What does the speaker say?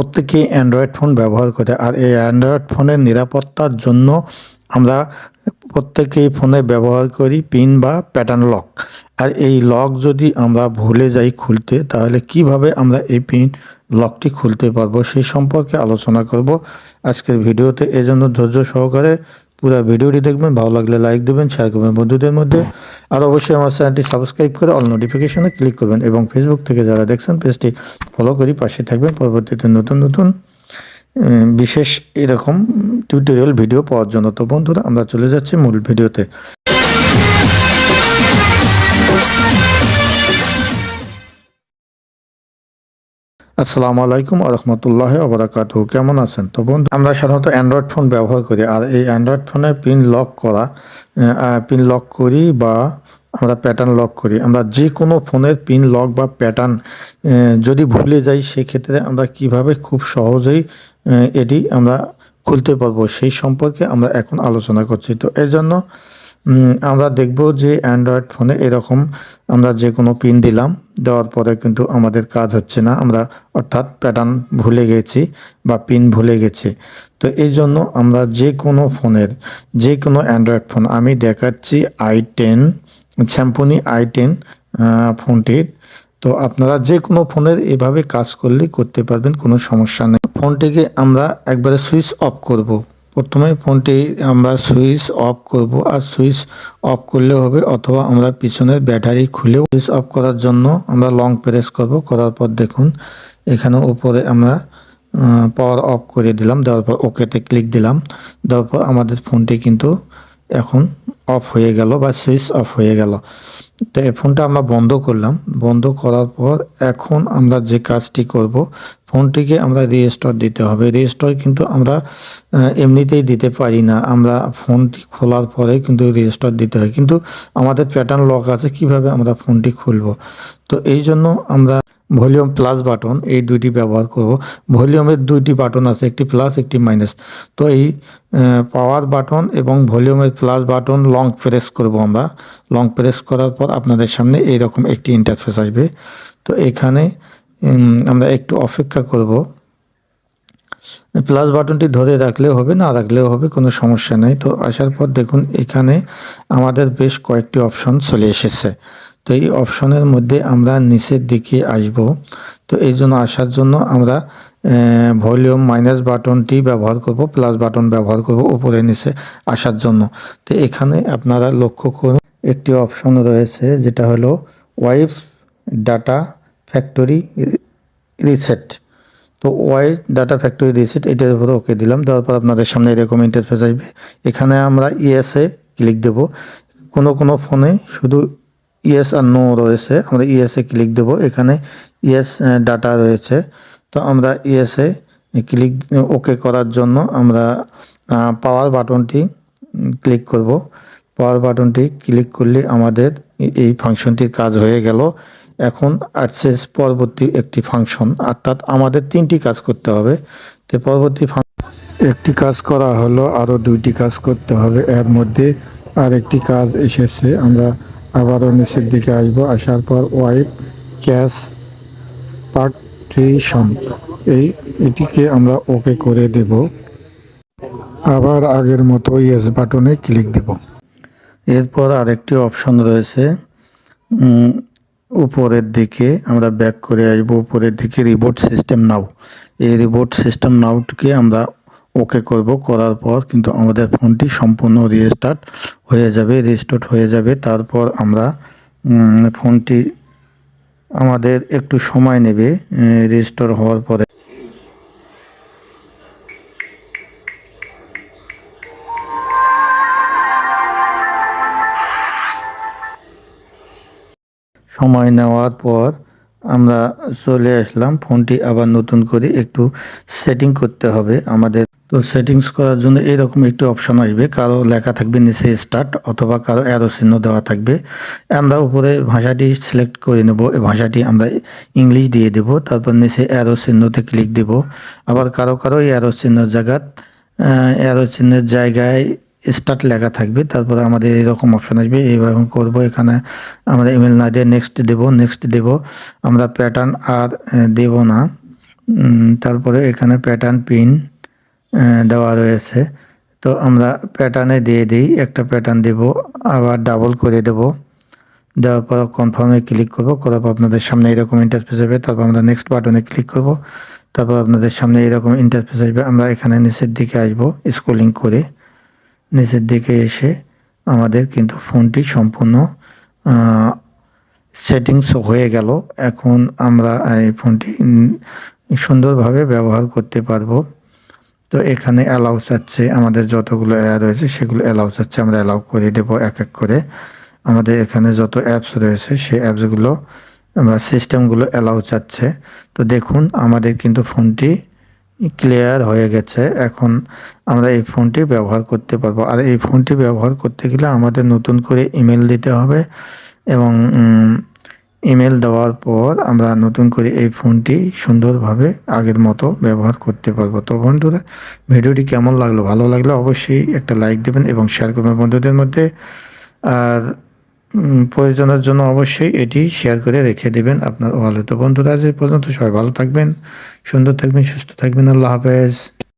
প্রত্যেকেই Android phone ব্যবহার করে। আর এই অ্যান্ড্রয়েড ফোনের নিরাপত্তার জন্য আমরা প্রত্যেকেই ফোনে ব্যবহার করি পিন বা প্যাটার্ন লক আর এই লক যদি আমরা ভুলে যাই খুলতে, তাহলে কীভাবে আমরা এই পিন লকটি খুলতে পারব সেই সম্পর্কে আলোচনা করব। আজকের ভিডিওতে এজন্য ধৈর্য সহকারে পুরো ভিডিওটি দেখবেন, ভালো লাগলে লাইক দেবেন শেয়ার করবেন বন্ধুদের মধ্যে। আর অবশ্যই আমার চ্যানেলটি সাবস্ক্রাইব করে অল নোটিফিকেশনে ক্লিক করবেন এবং ফেসবুক থেকে যারা দেখছেন পেজটি ফলো করি, পাশে থাকবেন। পরবর্তীতে নতুন নতুন বিশেষ এরকম টিউটোরিয়াল ভিডিও পাওয়ার জন্য। তো বন্ধুরা, আমরা চলে যাচ্ছি মূল ভিডিওতে আসসালামু আলাইকুম রহমতুল্লাহ আবরাকাতু কেমন আছেন? তো বন্ধু, আমরা সাধারণত অ্যান্ড্রয়েড ফোন ব্যবহার করি, আর এই অ্যান্ড্রয়েড ফোনে পিন লক করা পিন লক করি বা আমরা প্যাটার্ন লক করি। আমরা যে কোনো ফোনের পিন লক বা প্যাটার্ন যদি ভুলে যাই, সেক্ষেত্রে আমরা কীভাবে খুব সহজেই এটি আমরা খুলতে পারব, সেই সম্পর্কে আমরা এখন আলোচনা করছি। তো এর জন্য আমরা দেখব যে অ্যান্ড্রয়েড ফোনে এরকম আমরা যে কোনো পিন দিলাম, দেওয়ার পরে কিন্তু আমাদের কাজ হচ্ছে না। আমরা অর্থাৎ প্যাটার্ন ভুলে গেছি বা পিন ভুলে গেছি। তো এই জন্য আমরা যে কোনো ফোনের যে কোনো অ্যান্ড্রয়েড ফোন আমি দেখাচ্ছি আই টেন স্যাম্পনি আই টেন ফোনটির তো আপনারা যে কোনো ফোনের এভাবে কাজ করলে করতে পারবেন, কোনো সমস্যা নেই। ফোনটিকে আমরা একবারে সুইচ অফ করব। প্রথমে ফোনটি আমরা সুইচ অফ করব আর সুইচ অফ করলেও হবে অথবা আমরা পিছনের ব্যাটারি খুলেও সুইচ অফ করার জন্য আমরা লং প্রেস করব। করার পর দেখুন, এখানে উপরে আমরা পাওয়ার অফ করে দিলাম। দেওয়ার পর ওকেতে ক্লিক দিলাম। দেওয়ার পর আমাদের ফোনটি কিন্তু এখন অফ হয়ে গেল বা সুইচ অফ হয়ে গেল। তো এই ফোনটা আমরা বন্ধ করলাম। বন্ধ করার পর এখন আমরা যে কাজটি করব, ফোনটিকে আমরা রিস্টোর দিতে হবে। রিস্টোর কিন্তু আমরা এমনিতেই দিতে পারি না। আমরা ফোনটি খোলার পরে কিন্তু রিস্টোর দিতে হয়। কিন্তু আমাদের প্যাটার্ন লক আছে, কীভাবে আমরা ফোনটি খুলব? তো এই জন্য আমরা ভলিউম প্লাস বাটন, এই দুইটি ব্যবহার করব। ভলিউমের দুইটি বাটন আছে, একটি প্লাস, একটি মাইনাস। তো এই পাওয়ার বাটন এবং ভলিউমের প্লাস বাটন লং প্রেস করব আমরা। লং প্রেস করার পর আপনাদের সামনে এইরকম একটি ইন্টারফেস আসবে। তো এখানে আমরা একটু অপেক্ষা করব। প্লাস বাটনটি ধরে রাখলেও হবে, না রাখলেও হবে, কোনো সমস্যা নেই। তো আসার পর দেখুন, এখানে আমাদের বেশ কয়েকটি অপশন চলে এসেছে। তো এই অপশনের মধ্যে আমরা নিচের দিকে আসব। তো এই জন্য আসার জন্য আমরা ভলিউম মাইনাস বাটনটি ব্যবহার করব, প্লাস বাটন ব্যবহার করব উপরে নিচে আসার জন্য। তো এখানে আপনারা লক্ষ্য করুন, একটি অপশন রয়েছে যেটা হলো ওয়াইফ ডাটা ফ্যাক্টরি রিসেট। তো ওয়াই ডাটা ফ্যাক্টরি রিসেট, এটার উপরে ওকে দিলাম, দেওয়ার পর আপনাদের সামনে এরকম ইন্টারফেস আসবে। এখানে আমরা ইএসএ ক্লিক দেব। কোনো কোনো ফোনে শুধু ইয়েস আর নো রয়েছে, আমরা ইএসএ ক্লিক দেব। এখানে ইয়েস ডাটা রয়েছে। তো আমরা ইএসএ ক্লিক ওকে করার জন্য আমরা পাওয়ার বাটনটি ক্লিক করব। পাওয়ার বাটনটি ক্লিক করলে আমাদের এই ফাংশনটির কাজ হয়ে গেল। এখন আসছে পরবর্তী একটি ফাংশন অর্থাৎ আমাদের তিনটি কাজ করতে হবে। তো পরবর্তী একটি কাজ করা হলো, আরও দুইটি কাজ করতে হবে। এর মধ্যে আর একটি কাজ এসেছে। আমরা আবারও নিচের দিকে আসব। আসার পর ওয়াইপ ক্যাশ পার্টিশন। এই, এটিকে আমরা ওকে করে দেব। আবার আগের মতো ইয়েস বাটনে ক্লিক দেব। এরপর আরেকটি অপশন রয়েছে। উপরের দিকে আমরা ব্যাক করে আসব। উপরের দিকে রিবোট সিস্টেম নাও। এই রিবোট সিস্টেম নাউটকে আমরা ওকে করব করার পর কিন্তু আমাদের ফোনটি সম্পূর্ণ রিস্টার্ট হয়ে যাবে রিস্টার্ট হয়ে যাবে। তারপর আমরা ফোনটি আমাদের একটু সময় নেবে রিস্টোর হওয়ার পরে। সময় নেওয়ার পর আমরা চলে আসলাম। ফোনটি আবার নতুন করে একটু সেটিং করতে হবে আমাদের। তো সেটিংস করার জন্য এরকম একটি অপশন আসবে। কারও লেখা থাকবে নিচে স্টার্ট অথবা কারও অ্যারো চিহ্ন দেওয়া থাকবে। আমরা উপরে ভাষাটি সিলেক্ট করে নেব। এই ভাষাটি আমরা ইংলিশ দিয়ে দেব। তারপর নিচে অ্যারো চিহ্নতে ক্লিক দেব। আবার কারও কারও অ্যারো চিহ্নের জায়গাত অ্যারো চিহ্নের জায়গায় স্টার্ট লেখা থাকবে। তারপরে আমাদের এরকম অপশন আসবে। এইভাবে করব। এখানে আমরা ইমেল না দিয়ে নেক্সট দেব। নেক্সট দেব। আমরা প্যাটার্ন আর দেব না। তারপরে এখানে প্যাটার্ন পিন দেওয়া রয়েছে। তো আমরা প্যাটার্নে দিয়ে দিই। একটা প্যাটার্ন দেব, আবার ডাবল করে দেব। দেওয়ার পর কনফার্মে ক্লিক করব। করার পর আপনাদের সামনে এরকম ইন্টারফেস আসবে। তারপর আমরা নেক্সট বাটনে ক্লিক করব। তারপর আপনাদের সামনে এরকম ইন্টারফেস আসবে। আমরা এখানে নিচের দিকে আসব স্ক্রলিং করে। নিচের দিকে এসে আমাদের কিন্তু ফোনটি সম্পূর্ণ সেটিংস হয়ে গেল। এখন আমরা এই ফোনটি সুন্দরভাবে ব্যবহার করতে পারব। তো এখানে অ্যালাউ চাচ্ছে আমাদের যতগুলো অ্যাড রয়েছে, সেগুলো অ্যালাউ চাচ্ছে, আমরা অ্যালাউ করে দেবো এক এক করে। আমাদের এখানে যত অ্যাপস রয়েছে সেই অ্যাপসগুলো বা সিস্টেমগুলো অ্যালাউ চাচ্ছে। তো দেখুন, আমাদের কিন্তু ফোনটি ক্লিয়ার হয়ে গেছে। এখন আমরা এই ফোনটি ব্যবহার করতে পারব। আর এই ফোনটি ব্যবহার করতে গেলে আমাদের নতুন করে ইমেল দিতে হবে এবং ইমেল দেওয়ার পর আমরা নতুন করে এই ফোনটি সুন্দরভাবে আগের মতো ব্যবহার করতে পারব। তো বন্ধুরা, ভিডিওটি কেমন লাগল? ভালো লাগলে অবশ্যই একটা লাইক দেবেন এবং শেয়ার করবেন বন্ধুদের মধ্যে। আর প্রয়োজনের জন্য অবশ্যই এটি শেয়ার করে রেখে দেবেন আপনার ওয়ালে তো বন্ধুরা এই পর্যন্ত সবাই ভালো থাকবেন, সুন্দর থাকবেন, সুস্থ থাকবেন। আল্লাহ হাফেজ।